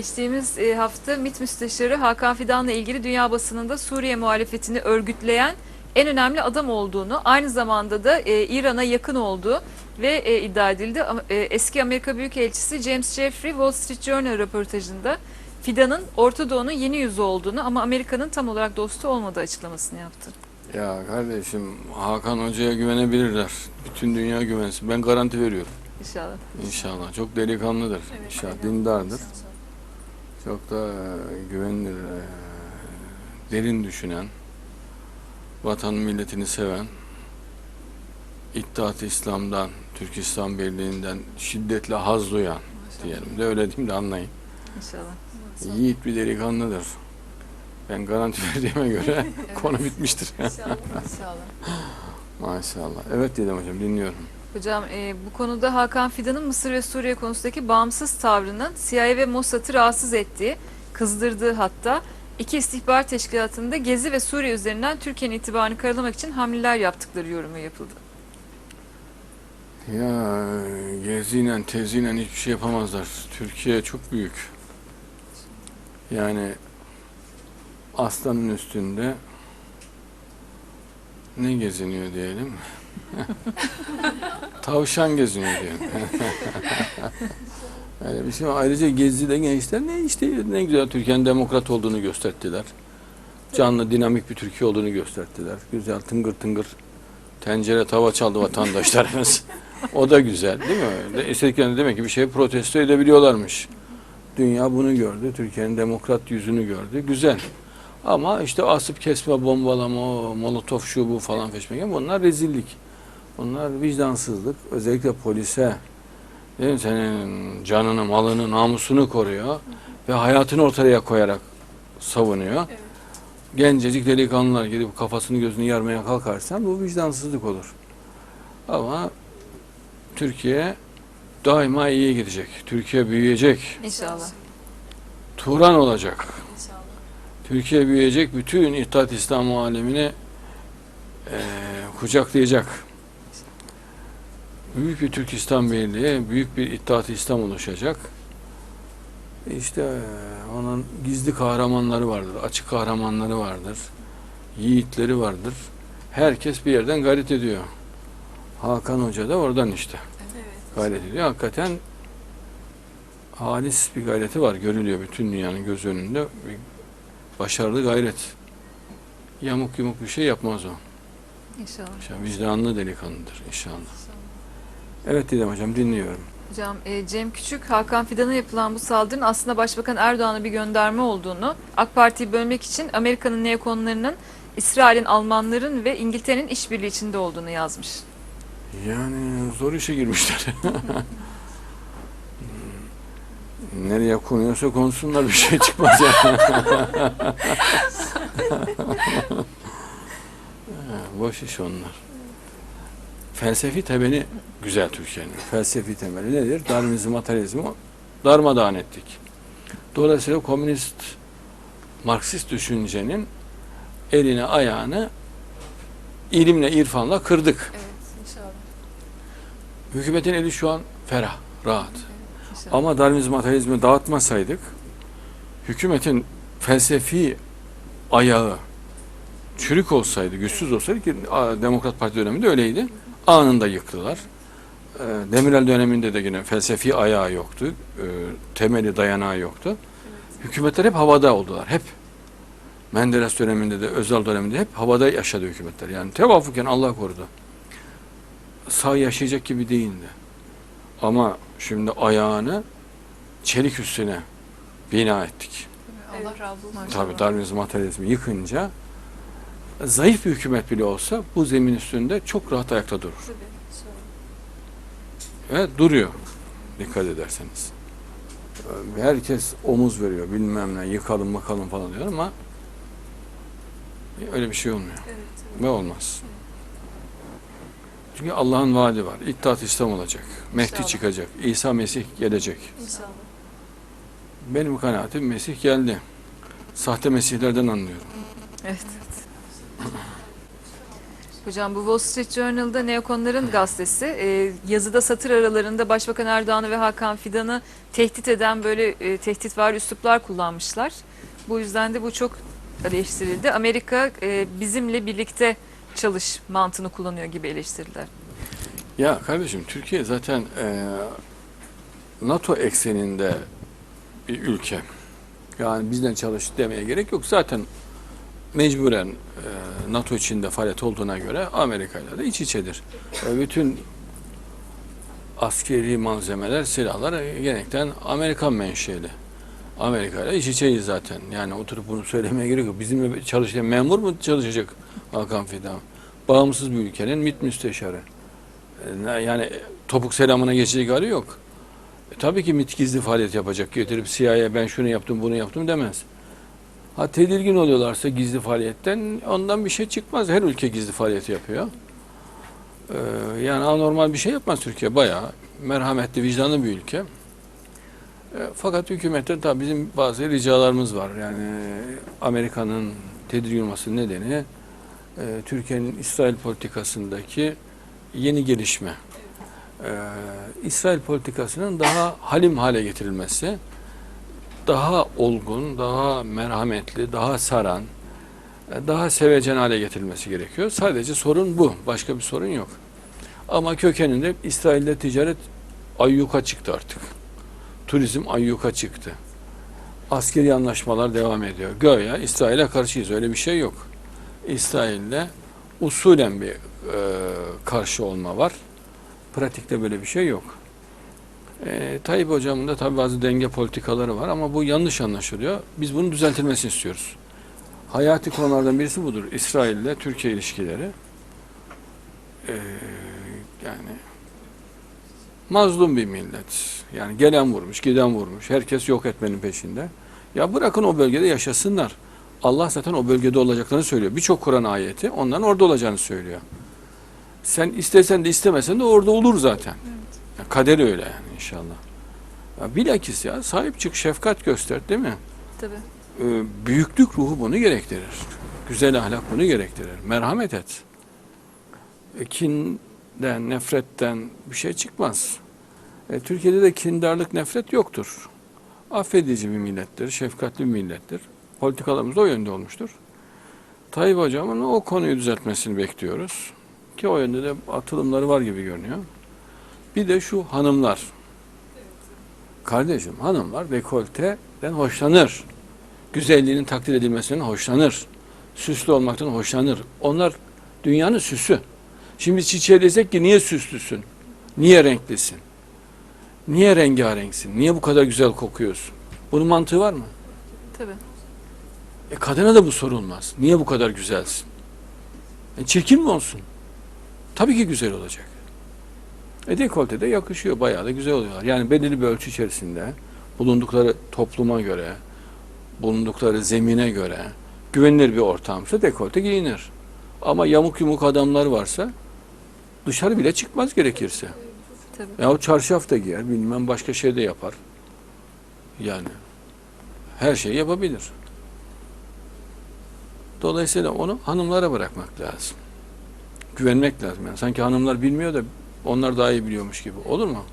geçtiğimiz e, hafta MİT Müsteşarı Hakan Fidan'la ilgili dünya basınında Suriye muhalefetini örgütleyen en önemli adam olduğunu, aynı zamanda da e, İran'a yakın olduğu ve e, iddia edildi. E, eski Amerika Büyükelçisi James Jeffrey Wall Street Journal röportajında Fidan'ın Orta Doğu'nun yeni yüzü olduğunu ama Amerika'nın tam olarak dostu olmadığı açıklamasını yaptı. Ya kardeşim Hakan Hoca'ya güvenebilirler. Bütün dünya güvensin. Ben garanti veriyorum. İnşallah. İnşallah. Çok delikanlıdır. İnşallah dindardır. Çok da e, güvenilir, e, derin düşünen, vatan milletini seven, İttihat İslam'dan, Türk İslam Birliği'nden şiddetle haz duyan diyelim de öyle diyeyim de anlayın. İnşallah. Yiğit bir delikanlıdır. Ben garanti verdiğime göre konu bitmiştir. İnşallah. Maşallah. Evet dedim hocam dinliyorum. Hocam e, bu konuda Hakan Fidan'ın Mısır ve Suriye konusundaki bağımsız tavrının CIA ve Mossad'ı rahatsız ettiği, kızdırdığı hatta iki istihbarat teşkilatında Gezi ve Suriye üzerinden Türkiye'nin itibarını karalamak için hamleler yaptıkları yorumu yapıldı. Ya geziyle teziyle hiçbir şey yapamazlar. Türkiye çok büyük. Yani aslanın üstünde ne geziniyor diyelim? Tavşan geziniyor diyelim. Öyle bir şey var. Ayrıca Gezi'de gençler ne işte ne güzel Türkiye'nin demokrat olduğunu gösterdiler. Canlı, dinamik bir Türkiye olduğunu gösterdiler. Güzel tıngır tıngır tencere tava çaldı vatandaşlarımız. O da güzel değil mi? De- İstediklerinde demek ki bir şey protesto edebiliyorlarmış. Dünya bunu gördü. Türkiye'nin demokrat yüzünü gördü. Güzel. Ama işte asıp kesme, bombalama, molotof şu bu falan feşmeken bunlar rezillik. Bunlar vicdansızlık. Özellikle polise değil mi? senin canını, malını, namusunu koruyor ve hayatını ortaya koyarak savunuyor. Gencecik delikanlılar gidip kafasını gözünü yarmaya kalkarsan bu vicdansızlık olur. Ama Türkiye daima iyiye gidecek. Türkiye büyüyecek. İnşallah. Turan olacak. Türkiye büyüyecek. Bütün İttihat İslam alemini eee kucaklayacak. Büyük bir Türk İslam Birliği, büyük bir İttihat İslam oluşacak. İşte eee, onun gizli kahramanları vardır, açık kahramanları vardır, yiğitleri vardır. Herkes bir yerden gayret ediyor. Hakan Hoca da oradan işte gayret ediyor. Hakikaten halis bir gayreti var. Görülüyor bütün dünyanın göz önünde. Bir başarılı gayret. Yamuk yumuk bir şey yapmaz o. İnşallah. İnşallah vicdanlı delikanlıdır inşallah. Evet Didem Hocam dinliyorum. Hocam e, Cem Küçük, Hakan Fidan'a yapılan bu saldırının aslında Başbakan Erdoğan'a bir gönderme olduğunu, AK Parti'yi bölmek için Amerika'nın neokonlarının, İsrail'in, Almanların ve İngiltere'nin işbirliği içinde olduğunu yazmış. Yani zor işe girmişler. Nereye konuyorsa konsunlar bir şey çıkmaz yani. Boş iş onlar. Felsefi temeli güzel Türkiye'nin. Felsefi temeli nedir? Darwinizm, materyalizmi darmadağın ettik. Dolayısıyla komünist, Marksist düşüncenin elini ayağını ilimle, irfanla kırdık. Evet, inşallah. Hükümetin eli şu an ferah, rahat. İnşallah. Ama Darwinizm materyalizmi dağıtmasaydık hükümetin felsefi ayağı çürük olsaydı, güçsüz olsaydı ki Demokrat Parti döneminde öyleydi. Anında yıktılar. E, Demirel döneminde de yine felsefi ayağı yoktu. e, temeli dayanağı yoktu. Hükümetler hep havada oldular. Hep. Menderes döneminde de Özal döneminde hep havada yaşadı hükümetler. Yani tevafuken Allah korudu. Sağ yaşayacak gibi değildi. Ama şimdi ayağını çelik üstüne bina ettik. Allah razı olsun. Tabii Darwinizm materyalizmi yıkınca zayıf bir hükümet bile olsa bu zemin üstünde çok rahat ayakta durur. Ve duruyor dikkat ederseniz. Herkes omuz veriyor bilmem ne yıkalım bakalım falan diyor ama öyle bir şey olmuyor. Ve olmaz. Çünkü Allah'ın vaadi var. İttihat İslam olacak. Mehdi İnşallah. çıkacak. İsa Mesih gelecek. İnşallah. Benim kanaatim Mesih geldi. Sahte mesihlerden anlıyorum. Evet. Hocam bu Wall Street Journal'da neokonların gazetesi e, yazıda satır aralarında Başbakan Erdoğan'ı ve Hakan Fidan'ı tehdit eden böyle e, tehdit var üsluplar kullanmışlar. Bu yüzden de bu çok eleştirildi. Amerika e, bizimle birlikte çalış mantığını kullanıyor gibi eleştirdiler. Ya kardeşim Türkiye zaten e, NATO ekseninde bir ülke. Yani bizden çalış demeye gerek yok. Zaten mecburen e, NATO içinde faaliyet olduğuna göre Amerika ile de iç içedir. E, bütün askeri malzemeler, silahlar genellikle Amerikan menşeli. Amerika ile iç içeyiz zaten. Yani oturup bunu söylemeye gerek yok. Bizimle çalışan memur mu çalışacak Hakan Fidan? Bağımsız bir ülkenin MİT müsteşarı. E, Yani topuk selamına geçecek hali yok. E, tabii ki MİT gizli faaliyet yapacak. Getirip CIA'ya ben şunu yaptım bunu yaptım demez. Ha tedirgin oluyorlarsa gizli faaliyetten ondan bir şey çıkmaz. Her ülke gizli faaliyet yapıyor. Ee, yani anormal bir şey yapmaz Türkiye. Bayağı merhametli, vicdanlı bir ülke. E, fakat hükümetten tabii bizim bazı ricalarımız var. Yani e, Amerika'nın tedirgin olması nedeni e, Türkiye'nin İsrail politikasındaki yeni gelişme. İsrail politikasının daha halim hale getirilmesi, daha olgun, daha merhametli, daha saran, daha sevecen hale getirilmesi gerekiyor. Sadece sorun bu. Başka bir sorun yok. Ama kökeninde İsrail'de ticaret ayyuka çıktı artık. Turizm ayyuka çıktı. Askeri anlaşmalar devam ediyor. Göya İsrail'e karşıyız. Öyle bir şey yok. İsrail'le usulen bir e, karşı olma var. Pratikte böyle bir şey yok. E, Tayyip Hocam'ın da tabii bazı denge politikaları var ama bu yanlış anlaşılıyor. Biz bunun düzeltilmesini istiyoruz. Hayati konulardan birisi budur. İsrail ile Türkiye ilişkileri. E, yani mazlum bir millet. Yani gelen vurmuş, giden vurmuş. Herkes yok etmenin peşinde. Ya bırakın o bölgede yaşasınlar. Allah zaten o bölgede olacaklarını söylüyor. Birçok Kur'an ayeti onların orada olacağını söylüyor. Sen istesen de istemesen de orada olur zaten. Ya kader öyle yani inşallah. Ya bilakis ya sahip çık, şefkat göster değil mi? Tabii. Ee, büyüklük ruhu bunu gerektirir. Güzel ahlak bunu gerektirir. Merhamet et. E, kinden, nefretten bir şey çıkmaz. E, Türkiye'de de kindarlık, nefret yoktur. Affedici bir millettir, şefkatli bir millettir. Politikalarımız da o yönde olmuştur. Tayyip Hocam'ın o konuyu düzeltmesini bekliyoruz. Ki o yönde de atılımları var gibi görünüyor. Bir de şu hanımlar. Kardeşim hanımlar dekolteden hoşlanır. Güzelliğinin takdir edilmesinden hoşlanır. Süslü olmaktan hoşlanır. Onlar dünyanın süsü. Şimdi çiçeğe desek ki niye süslüsün? Niye renklisin? Niye rengarenksin? Niye bu kadar güzel kokuyorsun? Bunun mantığı var mı? Tabii. E kadına da bu sorulmaz. Niye bu kadar güzelsin? E çirkin mi olsun? Tabii ki güzel olacak. E dekolte de yakışıyor. Bayağı da güzel oluyorlar. Yani belirli bir ölçü içerisinde bulundukları topluma göre, bulundukları zemine göre güvenilir bir ortamsa dekolte giyinir. Ama yamuk yumuk adamlar varsa dışarı bile çıkmaz gerekirse. Tabii. Ya o çarşaf da giyer, bilmem başka şey de yapar. Yani her şeyi yapabilir. Dolayısıyla onu hanımlara bırakmak lazım. Güvenmek lazım. Yani sanki hanımlar bilmiyor da onlar daha iyi biliyormuş gibi. Olur mu?